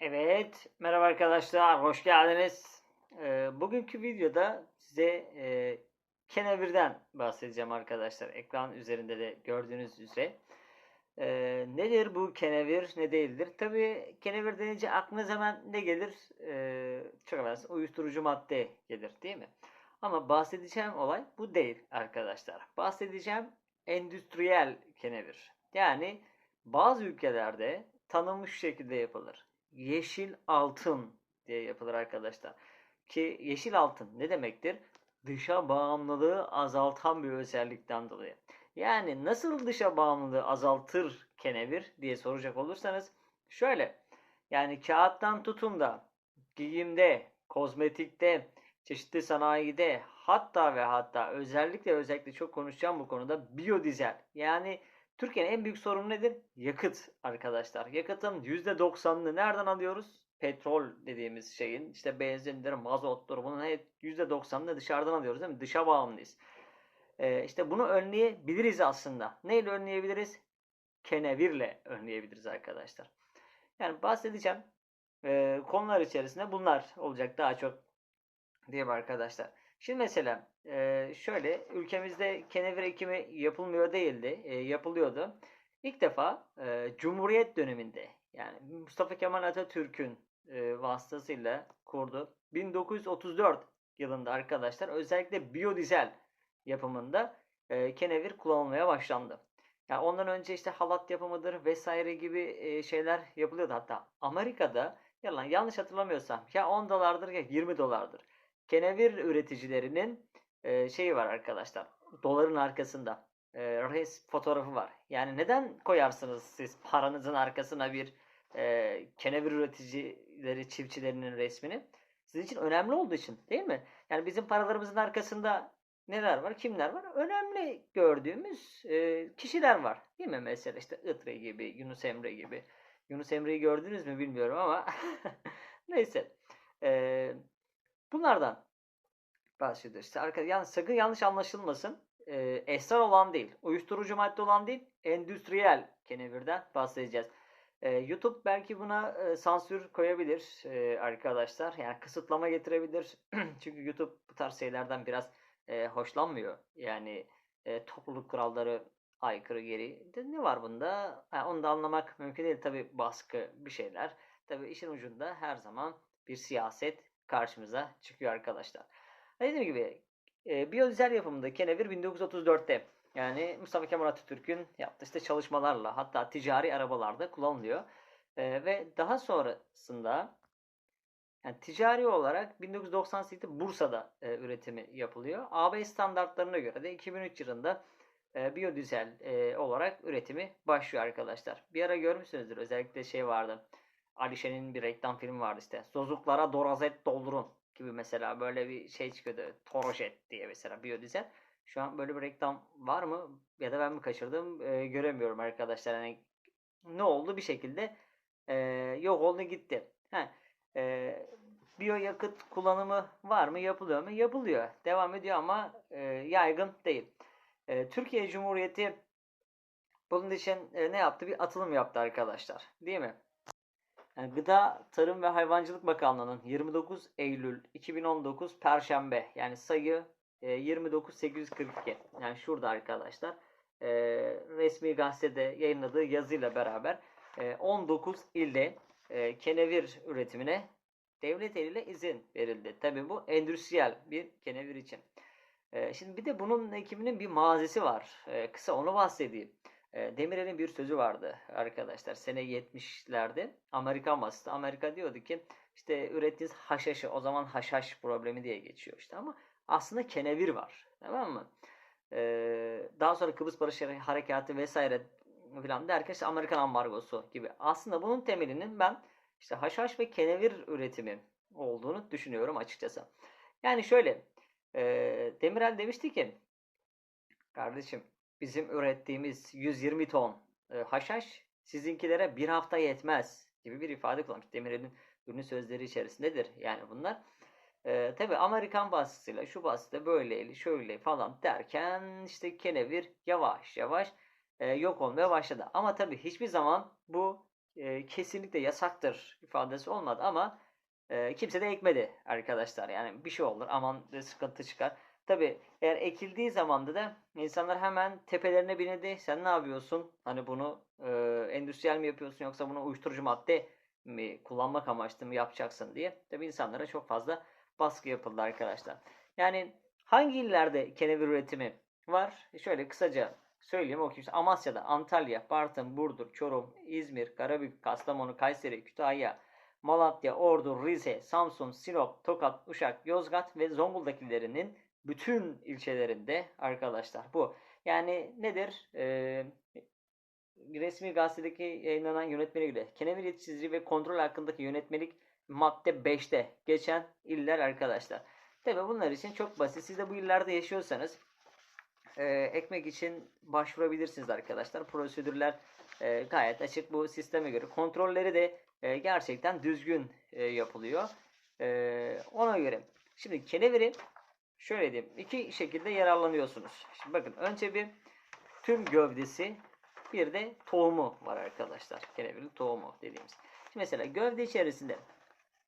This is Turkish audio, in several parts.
Evet, merhaba arkadaşlar, hoş geldiniz. Ee, bugünkü videoda size e, kenevirden bahsedeceğim arkadaşlar. Ekran üzerinde de gördüğünüz üzere. Ee, nedir bu kenevir, ne değildir? Tabii kenevir denince aklınıza hemen ne gelir? Ee, çok affedersin, uyuşturucu madde gelir değil mi? Ama bahsedeceğim olay bu değil arkadaşlar. Bahsedeceğim endüstriyel kenevir. Yani bazı ülkelerde tanınmış şekilde yapılır yeşil altın diye yapılır arkadaşlar. Ki yeşil altın ne demektir? Dışa bağımlılığı azaltan bir özellikten dolayı. Yani nasıl dışa bağımlılığı azaltır kenevir diye soracak olursanız şöyle. Yani kağıttan tutun da giyimde, kozmetikte, çeşitli sanayide hatta ve hatta özellikle özellikle çok konuşacağım bu konuda biyodizel yani Türkiye'nin en büyük sorunu nedir? Yakıt arkadaşlar. Yakıtın %90'ını nereden alıyoruz? Petrol dediğimiz şeyin işte benzindir, mazottur bunun hep %90'ını dışarıdan alıyoruz değil mi? Dışa bağımlıyız. Ee, işte bunu önleyebiliriz aslında. Neyle önleyebiliriz? Kenevirle önleyebiliriz arkadaşlar. Yani bahsedeceğim e, konular içerisinde bunlar olacak daha çok diyeyim arkadaşlar. Şimdi mesela şöyle ülkemizde kenevir ekimi yapılmıyor değildi. E, yapılıyordu. İlk defa Cumhuriyet döneminde yani Mustafa Kemal Atatürk'ün vasıtasıyla kurdu. 1934 yılında arkadaşlar özellikle biyodizel yapımında kenevir kullanılmaya başlandı. Yani ondan önce işte halat yapımıdır vesaire gibi şeyler yapılıyordu hatta. Amerika'da yalan yanlış hatırlamıyorsam ya 10 dolardır ya 20 dolardır kenevir üreticilerinin e, şeyi var arkadaşlar. Doların arkasında e, res fotoğrafı var. Yani neden koyarsınız siz paranızın arkasına bir e, kenevir üreticileri, çiftçilerinin resmini? Sizin için önemli olduğu için değil mi? Yani bizim paralarımızın arkasında neler var, kimler var? Önemli gördüğümüz e, kişiler var. Değil mi? Mesela işte Itre gibi, Yunus Emre gibi. Yunus Emre'yi gördünüz mü bilmiyorum ama neyse. Eee Bunlardan bahsediyor. İşte arkadaşlar yani sakın yanlış anlaşılmasın. Ee, esrar olan değil, uyuşturucu madde olan değil, endüstriyel kenevirden bahsedeceğiz. Ee, YouTube belki buna e, sansür koyabilir e, arkadaşlar. Yani kısıtlama getirebilir. Çünkü YouTube bu tarz şeylerden biraz e, hoşlanmıyor. Yani e, topluluk kuralları aykırı geri. De, ne var bunda? Yani onu da anlamak mümkün değil. Tabi baskı bir şeyler. Tabi işin ucunda her zaman bir siyaset karşımıza çıkıyor arkadaşlar. Dediğim gibi e, biyodizel yapımında kenevir 1934'te yani Mustafa Kemal Atatürk'ün yaptığı işte çalışmalarla hatta ticari arabalarda kullanılıyor. E, ve daha sonrasında yani ticari olarak 1998'de Bursa'da e, üretimi yapılıyor. AB standartlarına göre de 2003 yılında e, biyodizel e, olarak üretimi başlıyor arkadaşlar. Bir ara görmüşsünüzdür özellikle şey vardı. Alişen'in bir reklam filmi vardı işte. Zozuklara dorazet doldurun gibi mesela böyle bir şey çıkıyordu. Torojet diye mesela biyodizel. Şu an böyle bir reklam var mı? Ya da ben mi kaçırdım? Ee, göremiyorum arkadaşlar. Yani ne oldu bir şekilde e, yok oldu gitti. Ha, e, biyoyakıt kullanımı var mı? Yapılıyor mu? Yapılıyor. Devam ediyor ama e, yaygın değil. E, Türkiye Cumhuriyeti bunun için e, ne yaptı? Bir atılım yaptı arkadaşlar. Değil mi? Gıda, Tarım ve Hayvancılık Bakanlığı'nın 29 Eylül 2019 Perşembe yani sayı e, 29842 yani şurada arkadaşlar e, resmi gazetede yayınladığı yazıyla beraber e, 19 ilde e, kenevir üretimine devlet eliyle izin verildi. Tabi bu endüstriyel bir kenevir için. E, şimdi bir de bunun ekiminin bir mazisi var. E, kısa onu bahsedeyim. Demirel'in bir sözü vardı arkadaşlar. Sene 70'lerde Amerikan basını. Amerika diyordu ki işte ürettiğiniz haşhaşı o zaman haşhaş problemi diye geçiyor işte ama aslında kenevir var. Tamam mı? Daha sonra Kıbrıs Barış Harekatı vesaire filan derken işte Amerikan ambargosu gibi. Aslında bunun temelinin ben işte haşhaş ve kenevir üretimi olduğunu düşünüyorum açıkçası. Yani şöyle e, Demirel demişti ki kardeşim bizim ürettiğimiz 120 ton e, haşhaş sizinkilere bir hafta yetmez gibi bir ifade kullanmış. Demirel'in ünlü sözleri içerisindedir yani bunlar. E, Tabi Amerikan baskısıyla şu baskıda böyle şöyle falan derken işte kenevir yavaş yavaş e, yok olmaya başladı. Ama tabi hiçbir zaman bu e, kesinlikle yasaktır ifadesi olmadı ama e, kimse de ekmedi arkadaşlar. Yani bir şey olur aman sıkıntı çıkar. Tabi eğer ekildiği zamanda da insanlar hemen tepelerine binildi. Sen ne yapıyorsun? Hani bunu e, endüstriyel mi yapıyorsun yoksa bunu uyuşturucu madde mi kullanmak amaçlı mı yapacaksın diye. Tabi insanlara çok fazla baskı yapıldı arkadaşlar. Yani hangi illerde kenevir üretimi var? Şöyle kısaca söyleyeyim okuyayım. İşte Amasya'da, Antalya, Bartın, Burdur, Çorum, İzmir, Karabük, Kastamonu, Kayseri, Kütahya, Malatya, Ordu, Rize, Samsun, Sinop, Tokat, Uşak, Yozgat ve Zonguldak illerinin bütün ilçelerinde arkadaşlar bu. Yani nedir? Ee, resmi gazetedeki yayınlanan yönetmeliğe göre kenevir yetiştiriciliği ve kontrol hakkındaki yönetmelik madde 5'te geçen iller arkadaşlar. Tabi bunlar için çok basit. Siz de bu illerde yaşıyorsanız e, ekmek için başvurabilirsiniz arkadaşlar. Prosedürler e, gayet açık bu sisteme göre. Kontrolleri de e, gerçekten düzgün e, yapılıyor. E, ona göre. Şimdi keneviri şöyle diyeyim. iki şekilde yararlanıyorsunuz. Şimdi bakın önce bir tüm gövdesi bir de tohumu var arkadaşlar. Kenevirin tohumu dediğimiz. Şimdi mesela gövde içerisinde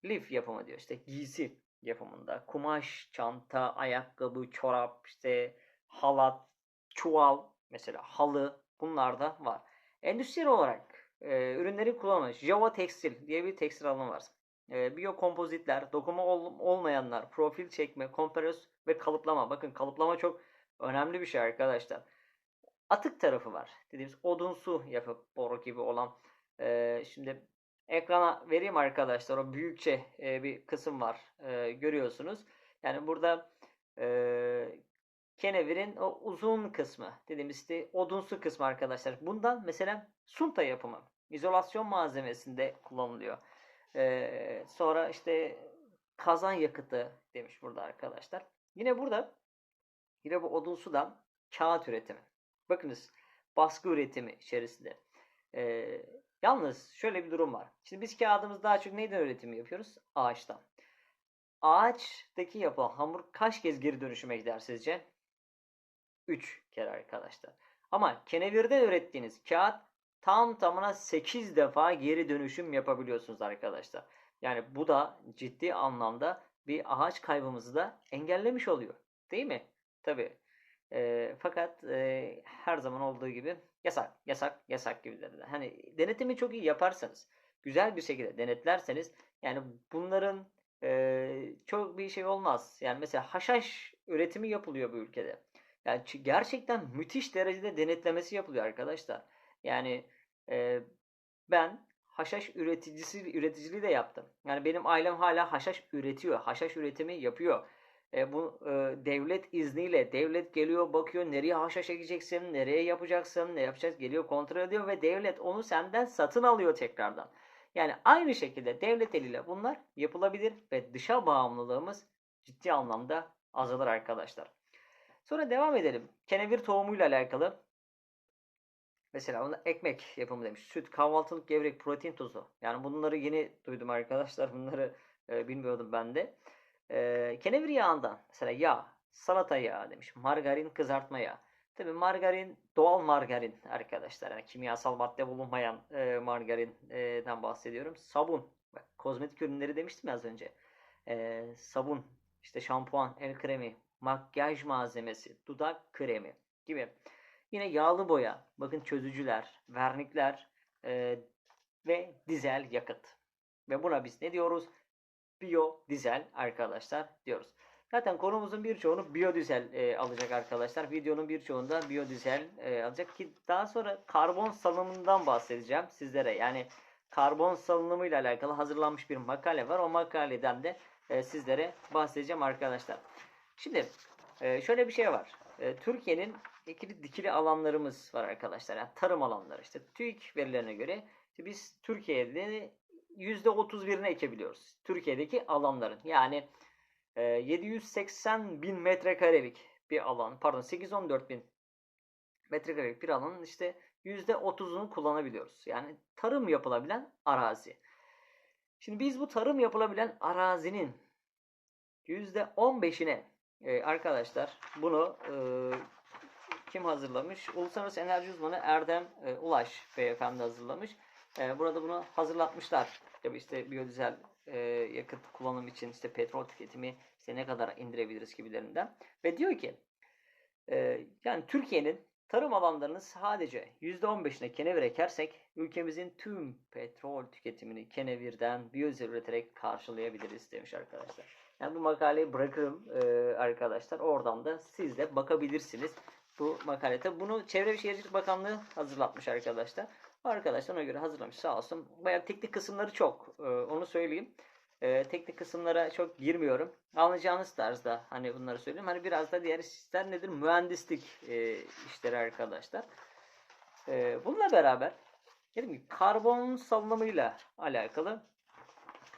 lif yapımı diyor. İşte giysi yapımında kumaş, çanta, ayakkabı, çorap, işte halat, çuval, mesela halı bunlar da var. Endüstriyel olarak e, ürünleri kullanılmış Java Tekstil diye bir tekstil alanı var. E, biyokompozitler, dokuma ol, olmayanlar, profil çekme, kompres ve kalıplama. Bakın kalıplama çok önemli bir şey arkadaşlar. Atık tarafı var. Dediğimiz odunsu yapı boru gibi olan. E, şimdi ekrana vereyim arkadaşlar. O büyükçe e, bir kısım var. E, görüyorsunuz. Yani burada e, kenevirin o uzun kısmı dediğimiz işte odunsu kısmı arkadaşlar. Bundan mesela sunta yapımı izolasyon malzemesinde kullanılıyor. Ee, sonra işte kazan yakıtı demiş burada arkadaşlar. Yine burada yine bu odunsudan kağıt üretimi. Bakınız baskı üretimi içerisinde. Ee, yalnız şöyle bir durum var. Şimdi biz kağıdımız daha çok neyden üretimi yapıyoruz? Ağaçtan. Ağaçtaki yapılan hamur kaç kez geri dönüşüme gider sizce? 3 kere arkadaşlar. Ama kenevirden ürettiğiniz kağıt tam tamına 8 defa geri dönüşüm yapabiliyorsunuz arkadaşlar. Yani bu da ciddi anlamda bir ağaç kaybımızı da engellemiş oluyor. Değil mi? Tabi. E, fakat e, her zaman olduğu gibi yasak, yasak, yasak gibidir. Hani denetimi çok iyi yaparsanız, güzel bir şekilde denetlerseniz yani bunların e, çok bir şey olmaz. Yani mesela haşhaş üretimi yapılıyor bu ülkede. Yani gerçekten müthiş derecede denetlemesi yapılıyor arkadaşlar. Yani e, ben haşhaş üreticisi üreticiliği de yaptım. Yani benim ailem hala haşhaş üretiyor. Haşhaş üretimi yapıyor. E, bu e, devlet izniyle devlet geliyor bakıyor nereye haşhaş ekeceksin, nereye yapacaksın, ne yapacağız geliyor kontrol ediyor ve devlet onu senden satın alıyor tekrardan. Yani aynı şekilde devlet eliyle bunlar yapılabilir ve dışa bağımlılığımız ciddi anlamda azalır arkadaşlar. Sonra devam edelim. Kenevir tohumuyla alakalı. Mesela bunda ekmek yapımı demiş. Süt, kahvaltılık gevrek, protein tozu. Yani bunları yeni duydum arkadaşlar. Bunları e, bilmiyordum ben de. E, kenevir yağından mesela yağ, salata yağı demiş. Margarin, kızartma yağı. Tabi margarin doğal margarin arkadaşlar. Yani kimyasal madde bulunmayan e, margarinden bahsediyorum. Sabun. Bak, kozmetik ürünleri demiştim az önce. E, sabun, işte şampuan, el kremi, makyaj malzemesi, dudak kremi gibi. Yine yağlı boya, bakın çözücüler, vernikler e, ve dizel yakıt. Ve buna biz ne diyoruz? Biyodizel arkadaşlar diyoruz. Zaten konumuzun birçoğunu biyodizel e, alacak arkadaşlar. Videonun birçoğunda biyodizel e, alacak ki daha sonra karbon salınımından bahsedeceğim sizlere. Yani karbon salınımı ile alakalı hazırlanmış bir makale var. O makaleden de e, sizlere bahsedeceğim arkadaşlar. Şimdi e, şöyle bir şey var. E, Türkiye'nin ikili dikili alanlarımız var arkadaşlar. Yani tarım alanları. İşte TÜİK verilerine göre işte biz Türkiye'de %31'ini ekebiliyoruz. Türkiye'deki alanların. Yani 780 bin metrekarelik bir alan. Pardon 814 bin metrekarelik bir alanın işte %30'unu kullanabiliyoruz. Yani tarım yapılabilen arazi. Şimdi biz bu tarım yapılabilen arazinin %15'ine ee, arkadaşlar bunu e, kim hazırlamış? Uluslararası Enerji Uzmanı Erdem e, Ulaş beyefendi hazırlamış. E, burada bunu hazırlatmışlar. Tabii işte biyodizel e, yakıt kullanım için işte petrol tüketimi işte ne kadar indirebiliriz gibilerinden. Ve diyor ki e, yani Türkiye'nin tarım alanlarının sadece %15'ine kenevir ekersek ülkemizin tüm petrol tüketimini kenevirden biyodizel üreterek karşılayabiliriz demiş arkadaşlar. Yani bu makaleyi bırakırım e, arkadaşlar. Oradan da siz de bakabilirsiniz bu makalede. Bunu Çevre ve Şehircilik Bakanlığı hazırlatmış arkadaşlar. Arkadaşlar ona göre hazırlamış sağ olsun. Bayağı teknik kısımları çok. e, onu söyleyeyim. E, teknik kısımlara çok girmiyorum. Anlayacağınız tarzda hani bunları söyleyeyim. Hani biraz da diğer işler nedir? Mühendislik e, işleri arkadaşlar. Bununla beraber dedim ki karbon salınımıyla alakalı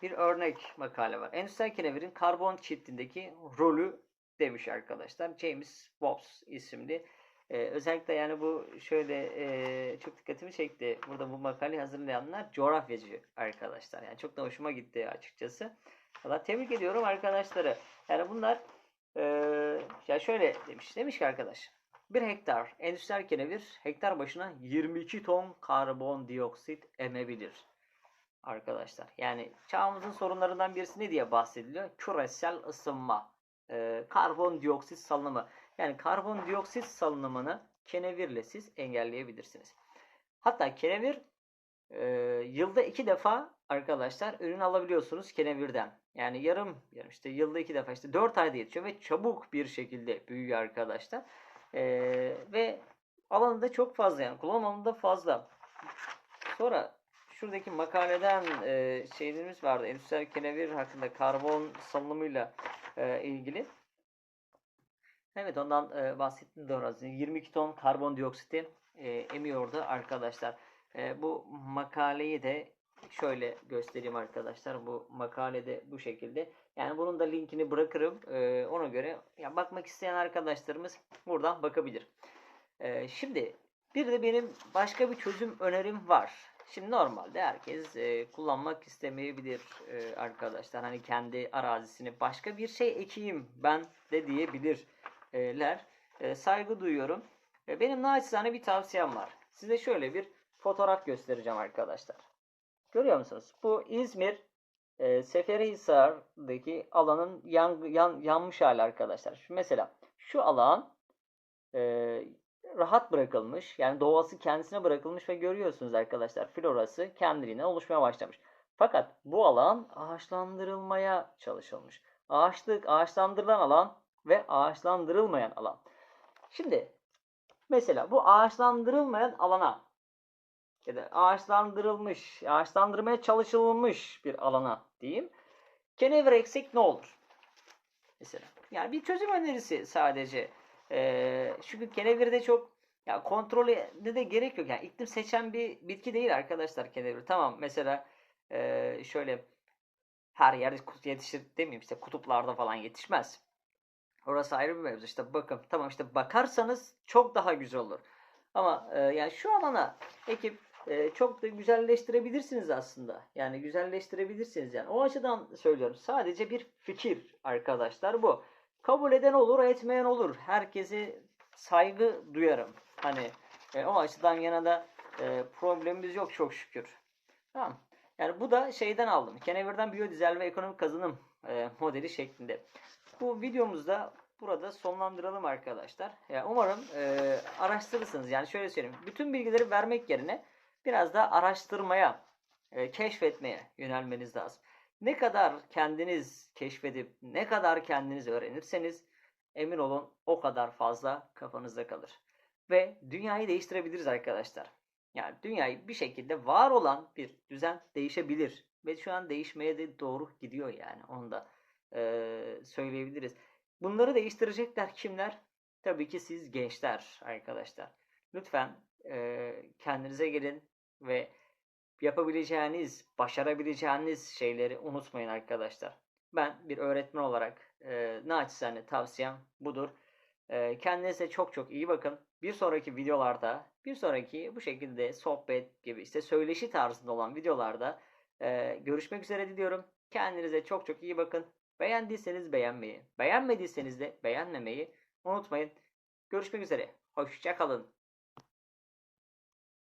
bir örnek makale var. Endüstriyel kenevirin karbon çiftindeki rolü demiş arkadaşlar. James Wobbs isimli. Ee, özellikle yani bu şöyle e, çok dikkatimi çekti. Burada bu makaleyi hazırlayanlar coğrafyacı arkadaşlar. Yani çok da hoşuma gitti açıkçası. Valla tebrik ediyorum arkadaşları. Yani bunlar e, ya şöyle demiş. Demiş ki arkadaş bir hektar endüstriyel kenevir hektar başına 22 ton karbondioksit emebilir arkadaşlar. Yani çağımızın sorunlarından birisi ne diye bahsediliyor? Küresel ısınma. Ee, karbondioksit salınımı. Yani karbondioksit salınımını kenevirle siz engelleyebilirsiniz. Hatta kenevir e, yılda iki defa arkadaşlar ürün alabiliyorsunuz kenevirden. Yani yarım yarım işte yılda iki defa işte dört ayda yetişiyor ve çabuk bir şekilde büyüyor arkadaşlar. Ee, ve alanı da çok fazla yani kullanım alanı da fazla. Sonra şuradaki makaleden e, şeylerimiz vardı. Endüstriyel kenevir hakkında karbon salınımıyla e, ilgili. Evet ondan e, bahsettim doğru. az önce. 22 ton karbondioksiti e, emiyordu arkadaşlar. E, bu makaleyi de şöyle göstereyim arkadaşlar. Bu makalede bu şekilde. Yani bunun da linkini bırakırım. E, ona göre ya bakmak isteyen arkadaşlarımız buradan bakabilir. E, şimdi bir de benim başka bir çözüm önerim var. Şimdi normalde herkes e, kullanmak istemeyebilir e, arkadaşlar. Hani kendi arazisini başka bir şey ekeyim ben de diyebilirler. E, saygı duyuyorum. E, benim naçizane bir tavsiyem var. Size şöyle bir fotoğraf göstereceğim arkadaşlar. Görüyor musunuz? Bu İzmir e, Seferihisar'daki alanın yan, yan, yanmış hali arkadaşlar. Şu, mesela şu alan e, rahat bırakılmış. Yani doğası kendisine bırakılmış ve görüyorsunuz arkadaşlar florası kendiliğinden oluşmaya başlamış. Fakat bu alan ağaçlandırılmaya çalışılmış. Ağaçlık, ağaçlandırılan alan ve ağaçlandırılmayan alan. Şimdi mesela bu ağaçlandırılmayan alana ya da ağaçlandırılmış, ağaçlandırmaya çalışılmış bir alana diyeyim. Kenevir eksik ne olur? Mesela. Yani bir çözüm önerisi sadece. Ee, çünkü kenevirde çok ya kontrolü de gerek yok. Yani iklim seçen bir bitki değil arkadaşlar kenevir. Tamam mesela e, şöyle her yerde yetişir demeyeyim işte kutuplarda falan yetişmez. Orası ayrı bir mevzu. İşte bakın tamam işte bakarsanız çok daha güzel olur. Ama e, yani şu alana ekip e, çok da güzelleştirebilirsiniz aslında. Yani güzelleştirebilirsiniz yani. O açıdan söylüyorum. Sadece bir fikir arkadaşlar bu. Kabul eden olur, etmeyen olur. Herkese saygı duyarım. Hani e, o açıdan yana da e, problemimiz yok çok şükür. Tamam. Yani bu da şeyden aldım. Kenevirden biyodizel ve ekonomik kazanım e, modeli şeklinde. Bu videomuzda burada sonlandıralım arkadaşlar. Yani umarım e, araştırırsınız. Yani şöyle söyleyeyim. Bütün bilgileri vermek yerine biraz da araştırmaya, e, keşfetmeye yönelmeniz lazım. Ne kadar kendiniz keşfedip ne kadar kendiniz öğrenirseniz emin olun o kadar fazla kafanızda kalır. Ve dünyayı değiştirebiliriz arkadaşlar. Yani dünyayı bir şekilde var olan bir düzen değişebilir. Ve şu an değişmeye de doğru gidiyor yani. Onu da e, söyleyebiliriz. Bunları değiştirecekler kimler? Tabii ki siz gençler arkadaşlar. Lütfen e, kendinize gelin ve yapabileceğiniz, başarabileceğiniz şeyleri unutmayın arkadaşlar. Ben bir öğretmen olarak e, naçizane tavsiyem budur. E, kendinize çok çok iyi bakın. Bir sonraki videolarda, bir sonraki bu şekilde sohbet gibi işte söyleşi tarzında olan videolarda e, görüşmek üzere diliyorum. Kendinize çok çok iyi bakın. Beğendiyseniz beğenmeyi, beğenmediyseniz de beğenmemeyi unutmayın. Görüşmek üzere. Hoşçakalın.